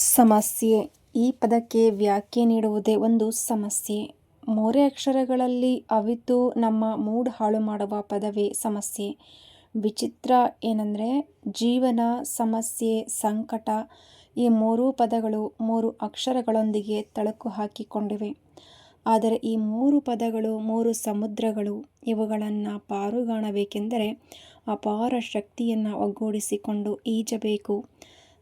ಸಮಸ್ಯೆ. ಈ ಪದಕ್ಕೆ ವ್ಯಾಖ್ಯೆ ನೀಡುವುದೇ ಒಂದು ಸಮಸ್ಯೆ. ಮೂರೇ ಅಕ್ಷರಗಳಲ್ಲಿ ಅವಿತು ನಮ್ಮ ಮೂಡ್ ಹಾಳು ಮಾಡುವ ಪದವೇ ಸಮಸ್ಯೆ. ವಿಚಿತ್ರ ಏನಂದರೆ, ಜೀವನ, ಸಮಸ್ಯೆ, ಸಂಕಟ ಈ ಮೂರೂ ಪದಗಳು ಮೂರು ಅಕ್ಷರಗಳೊಂದಿಗೆ ತಳಕು ಹಾಕಿಕೊಂಡಿವೆ. ಆದರೆ ಈ ಮೂರು ಪದಗಳು ಮೂರು ಸಮುದ್ರಗಳು. ಇವುಗಳನ್ನು ಪಾರುಗಾಣಬೇಕೆಂದರೆ ಅಪಾರ ಶಕ್ತಿಯನ್ನು ಒಗ್ಗೂಡಿಸಿಕೊಂಡು ಈಜಬೇಕು.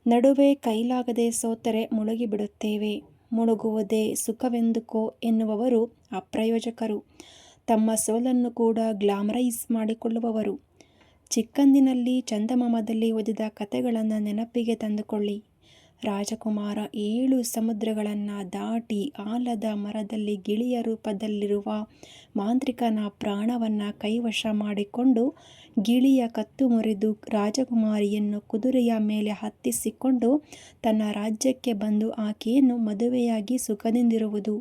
ನಡುವೆ ಕೈಲಾಗದೆ ಸೋತರೆ ಮುಳುಗಿಬಿಡುತ್ತೇವೆ. ಮುಳುಗುವುದೇ ಸುಖವೆಂದುಕೋ ಎನ್ನುವವರು ಅಪ್ರಯೋಜಕರು. ತಮ್ಮ ಸೋಲನ್ನು ಕೂಡ ಗ್ಲಾಮರೈಸ್ ಮಾಡಿಕೊಳ್ಳುವವರು. ಚಿಕ್ಕಂದಿನಲ್ಲಿ ಚಂದಮಾಮದಲ್ಲಿ ಓದಿದ ಕಥೆಗಳನ್ನು ನೆನಪಿಗೆ ತಂದುಕೊಳ್ಳಿ. ರಾಜಕುಮಾರ ಏಳು ಸಮುದ್ರಗಳನ್ನು ದಾಟಿ ಆಲದ ಮರದಲ್ಲಿ ಗಿಳಿಯ ರೂಪದಲ್ಲಿರುವ ಮಾಂತ್ರಿಕನ ಪ್ರಾಣವನ್ನು ಕೈವಶ ಮಾಡಿಕೊಂಡು ಗಿಳಿಯ ಕತ್ತು ಮುರಿದು ರಾಜಕುಮಾರಿಯನ್ನು ಕುದುರೆಯ ಮೇಲೆ ಹತ್ತಿಸಿಕೊಂಡು ತನ್ನ ರಾಜ್ಯಕ್ಕೆ ಬಂದು ಆಕೆಯನ್ನು ಮದುವೆಯಾಗಿ ಸುಖದಿಂದಿರುವುದು.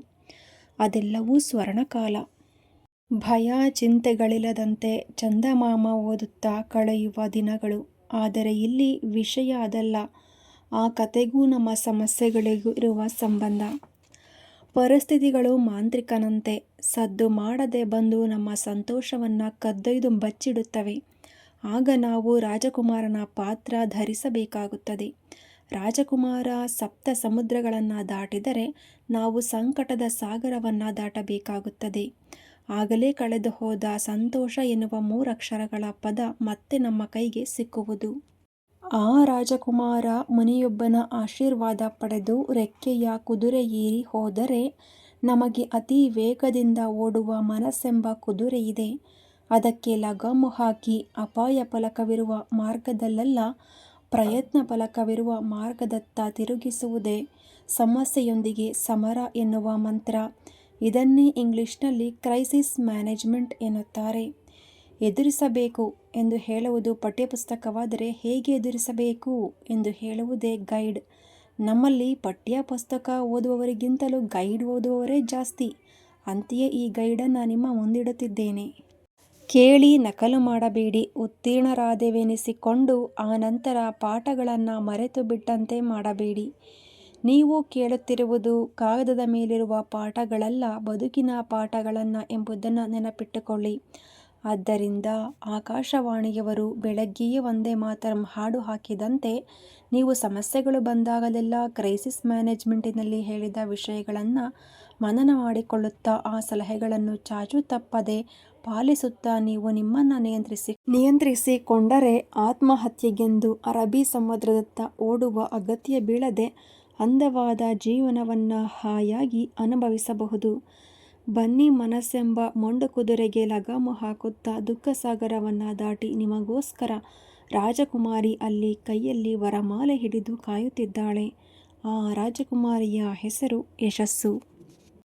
ಅದೆಲ್ಲವೂ ಸ್ವರ್ಣಕಾಲ. ಭಯ ಚಿಂತೆಗಳಿಲ್ಲದಂತೆ ಚಂದಮಾಮ ಓದುತ್ತಾ ಕಳೆಯುವ ದಿನಗಳು. ಆದರೆ ಇಲ್ಲಿ ವಿಷಯ ಅದಲ್ಲ. ಆ ಕತೆಗೂ ನಮ್ಮ ಸಮಸ್ಯೆಗಳಿಗೂ ಇರುವ ಸಂಬಂಧ. ಪರಿಸ್ಥಿತಿಗಳು ಮಾಂತ್ರಿಕನಂತೆ. ಸದ್ದು ಮಾಡದೆ ಬಂದು ನಮ್ಮ ಸಂತೋಷವನ್ನು ಕದ್ದೊಯ್ದು ಬಚ್ಚಿಡುತ್ತವೆ. ಆಗ ನಾವು ರಾಜಕುಮಾರನ ಪಾತ್ರ ಧರಿಸಬೇಕಾಗುತ್ತದೆ. ರಾಜಕುಮಾರ ಸಪ್ತ ಸಮುದ್ರಗಳನ್ನು ದಾಟಿದರೆ ನಾವು ಸಂಕಟದ ಸಾಗರವನ್ನು ದಾಟಬೇಕಾಗುತ್ತದೆ. ಆಗಲೇ ಕಳೆದು ಹೋದ ಸಂತೋಷ ಎನ್ನುವ ಮೂರಕ್ಷರಗಳ ಪದ ಮತ್ತೆ ನಮ್ಮ ಕೈಗೆ ಸಿಕ್ಕುವುದು. ಆ ರಾಜಕುಮಾರ ಮುನಿಯೊಬ್ಬನ ಆಶೀರ್ವಾದ ಪಡೆದು ರೆಕ್ಕೆಯ ಕುದುರೆ ಏರಿ ಹೋದರೆ ನಮಗೆ ಅತಿ ವೇಗದಿಂದ ಓಡುವ ಮನಸ್ಸೆಂಬ ಕುದುರೆಯಿದೆ ಅದಕ್ಕೆ ಲಗಾಮು ಹಾಕಿ ಅಪಾಯ ಫಲಕವಿರುವ ಮಾರ್ಗದಲ್ಲೆಲ್ಲ, ಪ್ರಯತ್ನ ಫಲಕವಿರುವ ಮಾರ್ಗದತ್ತ ತಿರುಗಿಸುವುದೇ ಸಮಸ್ಯೆಯೊಂದಿಗೆ ಸಮರ ಎನ್ನುವ ಮಂತ್ರ. ಇದನ್ನೇ ಇಂಗ್ಲಿಷ್ನಲ್ಲಿ ಕ್ರೈಸಿಸ್ ಮ್ಯಾನೇಜ್ಮೆಂಟ್ ಎನ್ನುತ್ತಾರೆ. ಎದುರಿಸಬೇಕು ಎಂದು ಹೇಳುವುದು ಪಠ್ಯಪುಸ್ತಕವಾದರೆ ಹೇಗೆ ಎದುರಿಸಬೇಕು ಎಂದು ಹೇಳುವುದೇ ಗೈಡ್. ನಮ್ಮಲ್ಲಿ ಪಠ್ಯಪುಸ್ತಕ ಓದುವವರಿಗಿಂತಲೂ ಗೈಡ್ ಓದುವವರೇ ಜಾಸ್ತಿ. ಅಂತೆಯೇ ಈ ಗೈಡನ್ನು ನಿಮ್ಮ ಮುಂದಿಡುತ್ತಿದ್ದೇನೆ. ಕೇಳಿ ನಕಲು ಮಾಡಬೇಡಿ, ಉತ್ತೀರ್ಣರಾದೆವೆನಿಸಿಕೊಂಡು ಆ ನಂತರ ಪಾಠಗಳನ್ನು ಮರೆತು ಬಿಟ್ಟಂತೆ ಮಾಡಬೇಡಿ. ನೀವು ಕೇಳುತ್ತಿರುವುದು ಕಾಗದದ ಮೇಲಿರುವ ಪಾಠಗಳಲ್ಲ, ಬದುಕಿನ ಪಾಠಗಳನ್ನು ಎಂಬುದನ್ನು ನೆನಪಿಟ್ಟುಕೊಳ್ಳಿ. ಆದ್ದರಿಂದ ಆಕಾಶವಾಣಿಯವರು ಬೆಳಗ್ಗೆಯೇ ಒಂದೇ ಮಾತರಂ ಹಾಡು ಹಾಕಿದಂತೆ ನೀವು ಸಮಸ್ಯೆಗಳು ಬಂದಾಗಲೆಲ್ಲ ಕ್ರೈಸಿಸ್ ಮ್ಯಾನೇಜ್ಮೆಂಟಿನಲ್ಲಿ ಹೇಳಿದ ವಿಷಯಗಳನ್ನು ಮನನ ಮಾಡಿಕೊಳ್ಳುತ್ತಾ ಆ ಸಲಹೆಗಳನ್ನು ಚಾಚು ತಪ್ಪದೆ ಪಾಲಿಸುತ್ತಾ ನೀವು ನಿಮ್ಮನ್ನು ನಿಯಂತ್ರಿಸಿ ನಿಯಂತ್ರಿಸಿಕೊಂಡರೆ ಆತ್ಮಹತ್ಯೆಗೆಂದು ಅರಬ್ಬಿ ಸಮುದ್ರದತ್ತ ಓಡುವ ಅಗತ್ಯ ಬೀಳದೆ ಅಂದವಾದ ಜೀವನವನ್ನು ಹಾಯಾಗಿ ಅನುಭವಿಸಬಹುದು. ಬನ್ನಿ ಮನಸ್ಸೆಂಬ ಮೊಂಡು ಕುದುರೆಗೆ ಲಗಾಮು ಹಾಕುತ್ತಾ ದುಃಖಸಾಗರವನ್ನು ದಾಟಿ ನಿಮಗೋಸ್ಕರ ರಾಜಕುಮಾರಿ ಅಲ್ಲಿ ಕೈಯಲ್ಲಿ ವರಮಾಲೆ ಹಿಡಿದು ಕಾಯುತ್ತಿದ್ದಾಳೆ. ಆ ರಾಜಕುಮಾರಿಯ ಹೆಸರು ಯಶಸ್ಸು.